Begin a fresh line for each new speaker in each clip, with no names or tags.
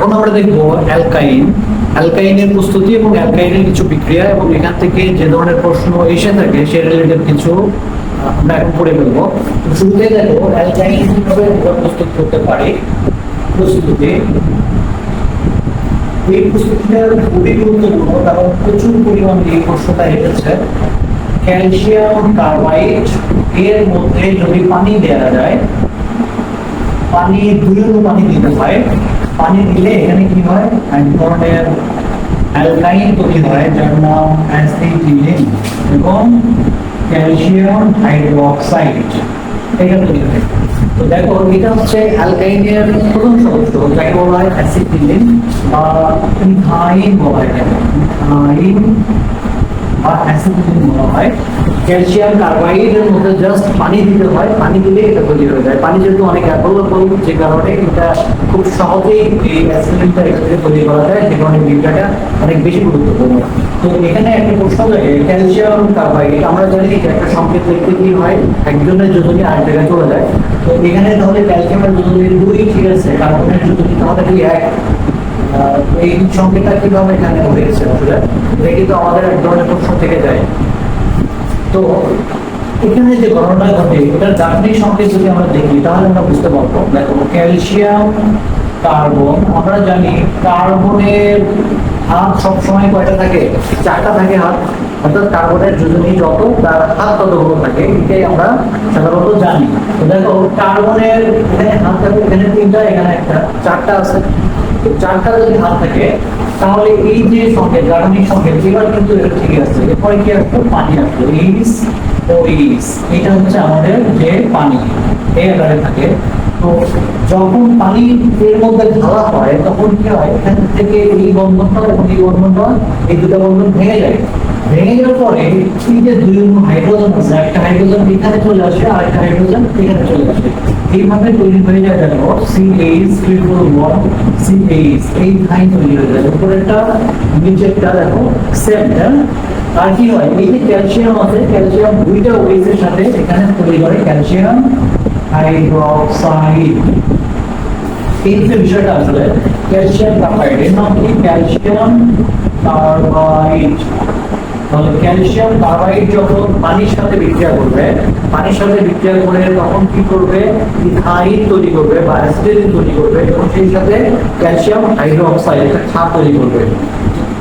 এখন আমরা দেখব অ্যালকাইন। অ্যালকাইনের প্রস্তুতি এবং অ্যালকাইনের কিছু বিক্রিয়া এবং এখান থেকে যে ধরনের প্রশ্ন এসে থাকে, সে রিলেটেড কিছু আমরা এখন পড়ে ফেলব। শুরুতে দেখো, অ্যালকাইন কীভাবে প্রস্তুত করতে পারি? প্রস্তুতি। এই প্রস্তুতিটা খুবই গুরুত্বপূর্ণ, কারণ প্রচুর পরিমাণ এই প্রশ্নটা এসেছে। ক্যালসিয়াম কার্বাইড, এর মধ্যে যদি পানি দেওয়া যায়, পানি দুইজন পানি দিতে হয়। পানি দিলে এখানে কি হয়? এক ধরনের অ্যালকাইন তৈরি হয়, যার নাম অ্যাসিটিলিন এবং ক্যালসিয়াম হাইড্রোক্সাইড এটা তৈরি হয়। তো দেখো, এটা হচ্ছে অ্যালকাইনের প্রথম সদস্য যাকে বলা হয় অ্যাসিটিলিন বা ইথাইন বলা হয় ইথাইন বা অ্যাসিডিন মনে হয়। ক্যালসিয়াম কার্বাইডের মধ্যে জাস্ট পানি দিতে হয়। পানি দিলে এটা তৈরি হয়ে যায়। পানি যেহেতু অনেক অ্যাভেলেবল যে কারণে এটা খুব সহজেই এই অ্যাসিডিনটা এখান থেকে তৈরি করা যায়। যে কারণে বিক্রিয়াটা অনেক বেশি গুরুত্বপূর্ণ। তো এখানে একটা প্রশ্ন লাগে ক্যালসিয়াম কার্বাইড, আমরা জানি যে একটা সংকেত লিখতে কি হয়? একজনের যোজনী আরেক জায়গায় চলে যায়। তো এখানে তাহলে ক্যালসিয়ামের যোজনী দুই ঠিক আছে, কার্বনের যোজনী তাহলে এক? এই সংকেতটা কীভাবে এখানে হয়েছে এটা কিন্তু আমাদের এক ধরনের থেকে যায়। তো এখানে যে ঘটনা ঘটে, এটার গাঠনিক সংকেত যদি আমরা দেখি, তাহলে আমরা বুঝতে পারব। দেখো, ক্যালসিয়াম, কার্বন, আমরা জানি কার্বনের হাত সবসময় কয়টা থাকে? চারটা থাকে হাত। অর্থাৎ কার্বনের যোজনী যত, তার হাত ততগুলো থাকে, এটাই আমরা সাধারণত জানি। দেখো, কার্বনের এখানে হাত থাকে, এখানে তিনটা, এখানে একটা। চারটা আছে। তো চারটা যদি হাত থাকে, তাহলে এই যে সংকেত, গাঠনিক সংকেত, এবার কিন্তু এটা ঠিক আছে। এরপরে কি আসবে? পানি আসবে। ইস ও ইস এটা হচ্ছে আমাদের যে পানি। এই আকারে থাকে। যখন পানি এর মধ্যে হয়, তখন কি হয়? এখান থেকে এই বন্ধনটা এবং এই বন্ধনটা, এই বন্ধন ভেঙে যায়। ভেঙে যাওয়ার পরে এই যে দুই হাইড্রোজেন আছে, একটা হাইড্রোজেন এখানে চলে আসে আর একটা হাইড্রোজেন এখানে চলে আসে এইভাবে তৈরি হয়ে যায় দেখো C H one C H এই তৈরি হয়ে যায়। নিচেরটা দেখো সেম আর কি হয়? এই যে ক্যালসিয়াম আছে ক্যালসিয়াম দুইটা ওয়েস এর সাথে এখানে তৈরি করে ক্যালসিয়াম হাইড্রোক্সাইড। যে বিষয়টা আসলে, ক্যালসিয়াম ক্যালসিয়াম তাহলে ক্যালসিয়াম কার্বাইড যখন পানির সাথে বিক্রিয়া করবে, পানির সাথে বিক্রিয়া করে তখন কি করবে? ইথাইন তৈরি করবে বা অ্যাসিডিন তৈরি করবে এবং সেই সাথে ক্যালসিয়াম হাইড্রোক্সাইড, একটা ছাপ তৈরি করবে।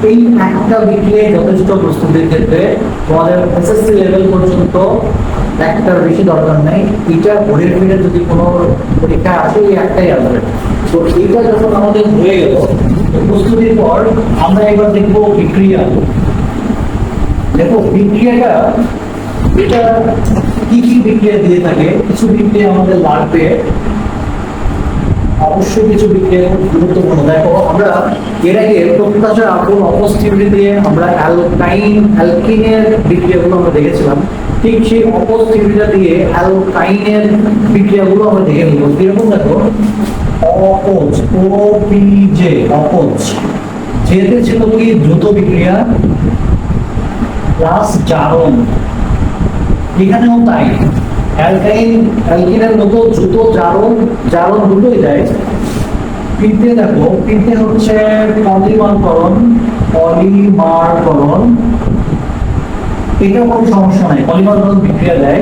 এই একটা বিক্রিয়ায় যথেষ্ট প্রস্তুতির ক্ষেত্রে তোমাদের এসএসসি লেভেল পর্যন্ত একটার বেশি দরকার নেই। এটা ঘুরে ফিরে যদি কোনো পরীক্ষা আসে, এই একটাই আসবে তো এইটা যখন আমাদের হয়ে গেল প্রস্তুতির পর আমরা এবার দেখব বিক্রিয়া। দেখো, বিক্রিয়াটা, এটা কি কি বিক্রিয়া দিয়ে থাকে? কিছু বিক্রিয়া আমাদের লাগবে। অবশ্যই কিছু খুব গুরুত্বপূর্ণ। দেখো, আমরা এর আগে প্রত্যাশার আগুন অপস্থিতিতে আমরা অ্যালকিনের বিক্রিয়াগুলো আমরা দেখেছিলাম। ঠিক সেই অপস্থিতিটা দিয়ে অ্যালকাইনের বিক্রিয়াগুলো আমরা দেখে নিব। কীরকম দেখো? Oppose O P J oppose. যেতে ছিল কি দ্রুত বিক্রিয়া? প্লাস জারণ। এখানেও তাই। অ্যালকাইন অ্যালকিনের মতো দ্রুত জারণ জারণ দুটোই দেয়। পিতে দেখো পিতে হচ্ছে পলিমারকরণ পলিমারকরণ এটা কোনো সমস্যা নাই পলিমারকরণ বিক্রিয়া দেয়।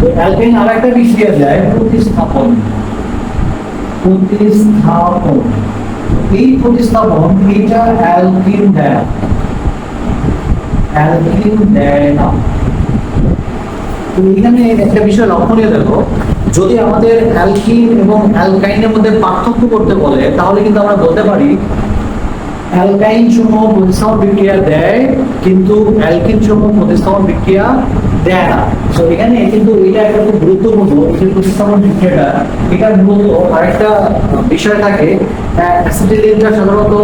তো অ্যালকাইন আর একটা বিক্রিয়া দেয়, প্রতিস্থাপন। প্রতিস্থাপন। এই প্রতিস্থাপন, এটা অ্যালকিন দেয়। অ্যালকিন দেয় না। তো এখানে একটা বিষয় লক্ষণীয় দেখো। যদি আমাদের অ্যালকিন এবং অ্যালকাইনের মধ্যে পার্থক্য করতে বলে, তাহলে কিন্তু আমরা বলতে পারি, অ্যালকাইন সমূহ প্রতিস্থাপন বিক্রিয়া দেয়, কিন্তু অ্যালকিন সমূহ প্রতিস্থাপন বিক্রিয়া দেয় না। তো এখানে কিন্তু এটা একটা খুব গুরুত্বপূর্ণ যে প্রতিস্থাপন বিক্রিয়াটা। এটা মূলত আরেকটা বিষয় থাকে সাধারণত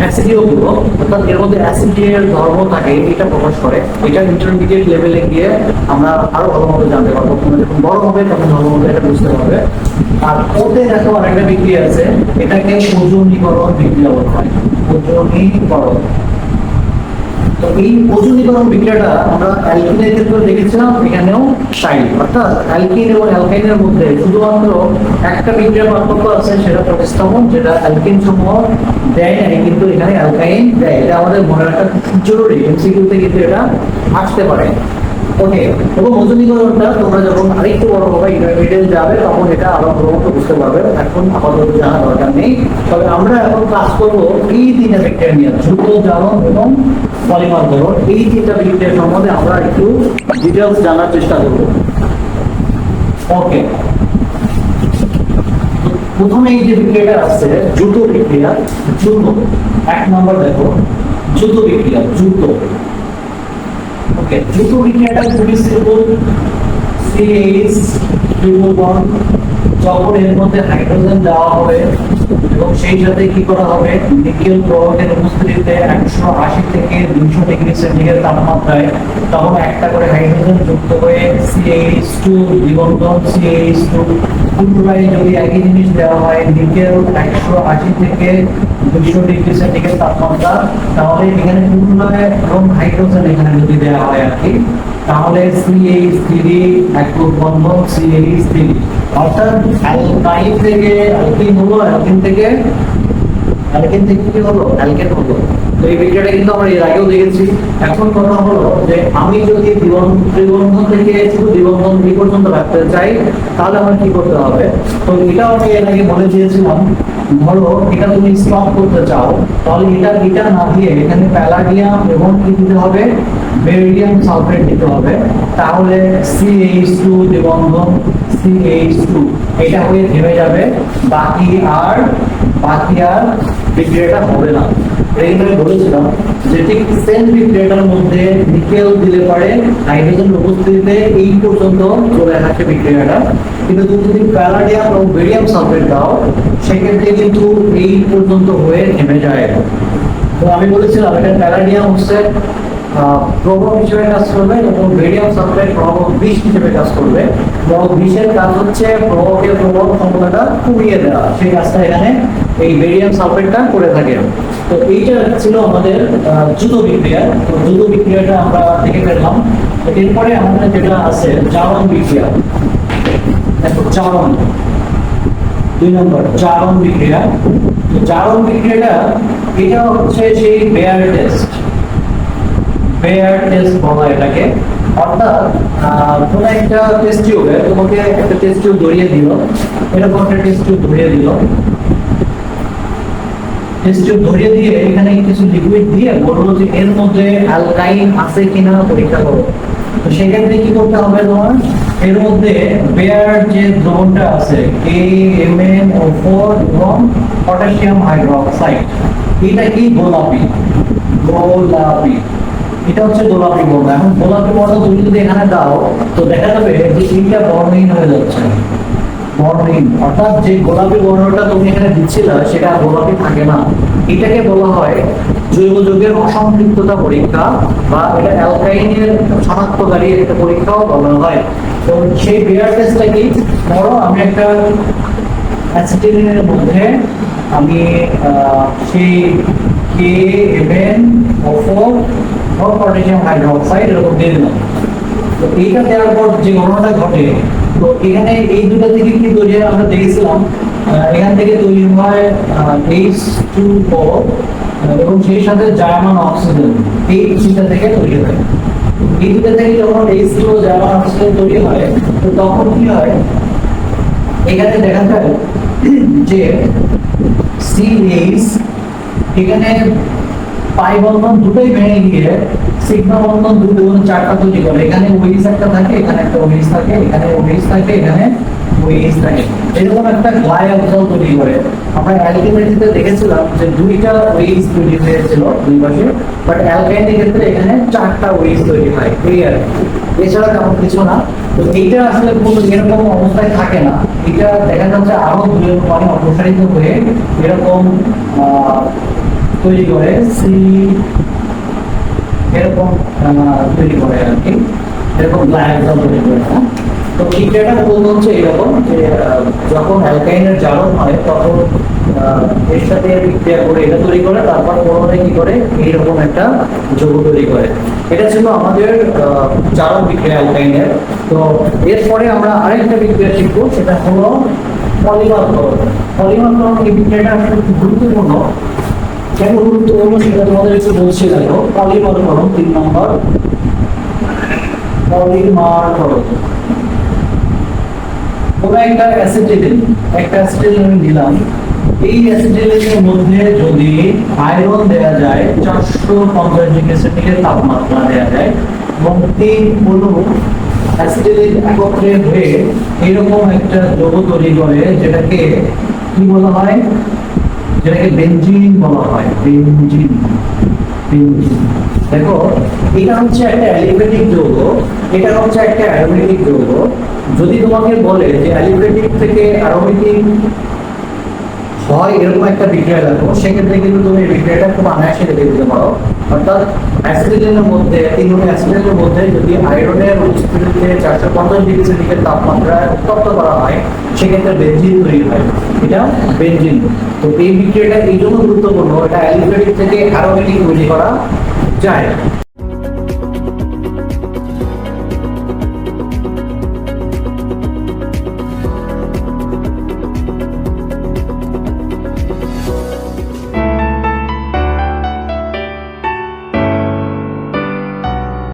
অ্যাসিডিও গুলো, অর্থাৎ এর মধ্যে অ্যাসিডের ধর্ম থাকে, এটা প্রকাশ করে। এটা ইন্টারমিডিয়েট লেভেলে গিয়ে আমরা আরও ভালো মতো জানতে পারব। তোমরা যখন বড় হবে, তখন ভালো এটা বুঝতে পারবে আর ওতে দেখো আরেকটা বিক্রিয়া আছে, এটাকে ওজনীকরণ বিক্রিয়া বলা হয়। ওজনীকরণ। তো এই ওজনীকরণ বিক্রিয়াটা আমরা অ্যালকিনের ক্ষেত্রে দেখেছিলাম, এখানেও সাইড অর্থাৎ অ্যালকিন এবং অ্যালকাইনের মধ্যে শুধুমাত্র একটা বিক্রিয়া পার্থক্য আছে, সেটা প্রতিস্থাপন, যেটা অ্যালকিন সমূহ দেয় নাই, কিন্তু এখানে অ্যালকাইন দেয়। এটা আমাদের মনে রাখা জরুরি এমসিকিউতে কিন্তু এটা আসতে পারে। ওকে এবং ওজনীকরণটা তোমরা যখন আরেকটু বড় হবে ইন্টারমিডিয়েট যাবে, তখন এটা আরও বুঝতে পারবে। এখন আপাতত জানা দরকার নেই। তবে আমরা এখন এই তিনটা বিক্রিয়া নিয়ে। দ্রুত জ্বালন এবং পলিমার এই তিনটা সম্বন্ধে আমরা একটু ডিটেলস জানার চেষ্টা করব। ওকে প্রথমে এই যে বিক্রিয়াটা আছে দ্রুত বিক্রিয়া দ্রুত এক নম্বর দেখো। দ্রুত বিক্রিয়া দ্রুত ওকে। দ্রুত বিক্রিয়াটা খুবই সিম্পল ট্রিপল বন্ড যখন এর মধ্যে হাইড্রোজেন দেওয়া হবে, এবং সেই সাথে কি করা হবে? নিকেল প্রবাহের উপস্থিতিতে একশো আশি থেকে দুইশো ডিগ্রি সেন্টিগ্রেড তাপমাত্রায় তখন একটা করে হাইড্রোজেন যুক্ত হয়ে সিএইচ টু দিগন্তন সিএইচ টু পুনরায় যদি একই জিনিস দেওয়া হয়, নিকেল একশো আশি থেকে দুইশো ডিগ্রি সেন্টিগ্রেড তাপমাত্রা তাহলে এখানে পুনরায় এবং হাইড্রোজেন এখানে যদি দেওয়া হয় আর কি, তাহলে সিএইচ থ্রি একক বন্ধন সিএইচ থ্রি অর্থাৎ অ্যালকাইন থেকে অ্যালকিন হলো অ্যালকিন থেকে অ্যালকিন থেকে কি হলো? অ্যালকেন হলো। এই বিক্রিয়াটা কিন্তু আমরা এর আগেও দেখেছি। এখন কথা হলো যে আমি যদি ত্রিবন্ধন থেকে শুধু দ্বিবন্ধন এই পর্যন্ত রাখতে চাই, তাহলে আমার কি করতে হবে? তো এটাও আমি এর আগে বলে দিয়েছিলাম ধরো এটা তুমি স্টপ করতে চাও, তাহলে এটা এটা না দিয়ে এখানে প্যালাডিয়াম এবং কি দিতে হবে? বেরিয়াম সালফেট দিতে হবে। তাহলে CH2 দ্বিবন্ধন CH2 এটা হয়ে থেমে যাবে। বাকি আর বাকি আর বিক্রিয়াটা হবে না। এই আমি বলেছিলাম যে ঠিক সেম বিক্রিয়াটার মধ্যে নিকেল দিলে পারে হাইড্রোজেন উপস্থিতিতে এই পর্যন্ত চলে আসে বিক্রিয়াটা। কিন্তু তুমি যদি প্যালাডিয়াম এবং বেরিয়াম সালফেট দাও, সেক্ষেত্রে কিন্তু এই পর্যন্ত হয়ে থেমে যায়। তো আমি বলেছিলাম, এটা প্যালাডিয়াম হচ্ছে প্রভাব হিসেবে কাজ করবে এবং বেরিয়াম সালফেট প্রভাব বিষ হিসেবে কাজ করবে। প্রভাব বিষের কাজ হচ্ছে প্রভাবের প্রভাব ক্ষমতাটা কমিয়ে দেওয়া। সেই কাজটা এখানে এই বেরিয়াম সালফেটটা করে থাকে তো এইটা ছিল আমাদের জুতো বিক্রিয়া। তো জুতো বিক্রিয়াটা আমরা দেখে ফেললাম। এরপরে আমাদের যেটা আছে, জারণ বিক্রিয়া। দেখো, জারণ। দুই নম্বর, জারণ বিক্রিয়া। তো জারণ বিক্রিয়াটা, এটা হচ্ছে সেই বেয়ার টেস্ট বেয়ার টেস্ট বলা এটাকে। অর্থাৎ কোনো একটা টেস্ট টিউবে তোমাকে একটা টেস্ট টিউব ধরিয়ে দিল। এরকম একটা টেস্ট টিউব ধরিয়ে দিল। টেস্ট টিউব ধরিয়ে দিয়ে এখানে কিছু লিকুইড দিয়ে বলল যে এর মধ্যে অ্যালকাইন আছে কিনা পরীক্ষা করো। তো সেক্ষেত্রে কি করতে হবে তোমার? এর মধ্যে বেয়ার যে দ্রবণটা আছে K M N O four এবং পটাশিয়াম হাইড্রোক্সাইড এটা কি? গোলাপি। গোলাপি। এটা হচ্ছে গোলাপি বর্ণ। এখন গোলাপি বর্ণ তুমি যদি এখানে দাও, তো দেখা যাবে যে এইটা বর্ণহীন হয়ে যাচ্ছে। বর্ণহীন। অর্থাৎ যে গোলাপি বর্ণটা তুমি এখানে দিচ্ছিলে, সেটা গোলাপি থাকে না। এটাকে বলা হয় জৈব যৌগের অসম্পৃক্ততা পরীক্ষা বা এটা অ্যালকাইনের শনাক্তকারী একটা পরীক্ষাও বলা হয়। তো সেই বিয়ার টেস্টটা কি? ধরো আমি একটা অ্যাসিটিলিনের মধ্যে আমি সেই কে এভেন অফো পটাশিয়াম হাইড্রোক্সাইড এরকম দিয়ে দিলাম। তো এইটা দেওয়ার পর যে ঘটনাটা ঘটে, তো এখানে এই দুটো থেকে কি তৈরি হয় আমরা দেখেছিলাম। এখান থেকে তৈরি হয় এইচ টু ও এবং সেই সাথে জার্মান অক্সিজেন, এই দুটা থেকে তৈরি হয়। এই দুটো থেকে যখন H two O German oxygen তৈরি হয়, তো তখন কি হয়, এখানে দেখা যায় যে সিএইচ এখানে পাই বন্ধন দুটোই ভেঙে গিয়ে সিগমা বন্ধন দুটো এবং চারটা তৈরি করে। এখানে ওইস একটা থাকে, এখানে একটা ওইস থাকে, এখানে ওইস থাকে, এখানে ওইস থাকে। এরকম একটা গ্লাইঅক্সল তৈরি করে। আমরা অ্যালকিমেটিতে দেখেছিলাম যে দুইটা ওইস তৈরি হয়েছিল দুই পাশে বাট অ্যালকাইনের ক্ষেত্রে এখানে চারটা ওইস তৈরি হয় আর এছাড়া তেমন কিছু না। তো এইটা আসলে কোনো এরকম অবস্থায় থাকে না। এটা দেখা যাচ্ছে আরও দুই অপসারিত হয়ে এরকম তৈরি করে সি, এরকম তৈরি করে আর কি। এরকম গ্লাইকোজেন তৈরি করে হ্যাঁ? তো বিক্রিয়াটা বলতে হচ্ছে এরকম যে যখন অ্যালকাইনের জারণ হয়, তখন এর সাথে বিক্রিয়া করে এটা তৈরি করে, তারপর পুনরায় কি করে? এইরকম একটা যৌগ তৈরি করে। এটা ছিল আমাদের চারক বিক্রিয়া অ্যালকাইনের। তো এরপরে আমরা আরেকটা বিক্রিয়া শিখব, সেটা হলো পলিমারকরণ পলিমারকরণ এই বিক্রিয়াটা আসলে খুব গুরুত্বপূর্ণ। কেন গুরুত্বপূর্ণ সেটা তোমাদের একটু দেখো তিন নম্বর। কোনো যদি আয়রন দেওয়া যায়, চারশো পঞ্চাশ ডিগ্রি সেন্টিগ্রেড তাপমাত্রা দেওয়া যায়, এবং তিন অ্যাসিটিলিন একত্রে হয়ে এরকম একটা যৌগ তৈরি করে, যেটাকে কি বলা হয়? যেটাকে বেঞ্জিন বলা হয় বেঞ্জিন দেখো, এটা হচ্ছে একটা অ্যালিফেটিক যৌগ, এটা হচ্ছে একটা অ্যারোমেটিক যৌগ। যদি তোমাকে বলে যে অ্যালিফেটিক থেকে অ্যারোমেটিক হয় এরকম একটা বিক্রিয়া দেখো সেক্ষেত্রে কিন্তু তুমি বিক্রিয়াটা খুব আনায়াসে দেখে দিতে পারো। অর্থাৎ মধ্যে মধ্যে যদি পঞ্চাশ ডিগ্রি উত্তপ্ত করা হয়, সেক্ষেত্রে তৈরি হয়। এটা তো এই গুরুত্বপূর্ণ, এটা অ্যালিফেটিক থেকে অ্যারোমেটিক তৈরি করা যায়।